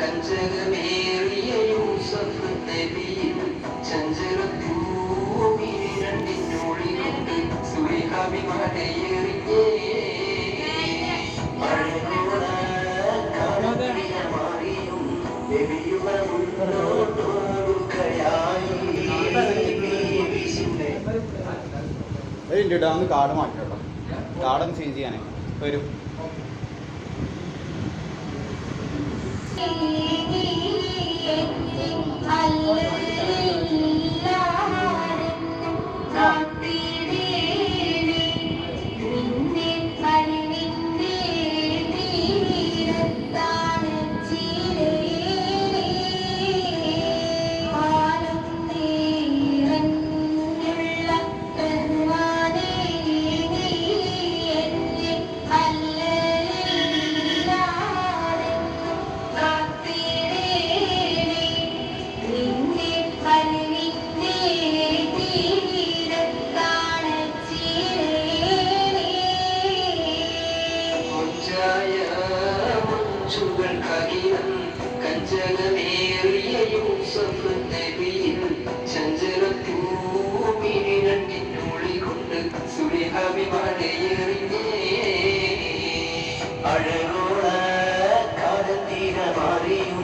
കഞ്ചകമേറിയ യൂസഫ് മാറിയും ഒന്ന് കാർഡ് മാറ്റി കേട്ടോ കാർഡൊന്ന് ചേഞ്ച് ചെയ്യാനേ വരും മുഞ്ചായ അഴകോള കാലത്തീര മാറിയും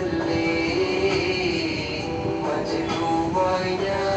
Lee, what you do, boy, yeah.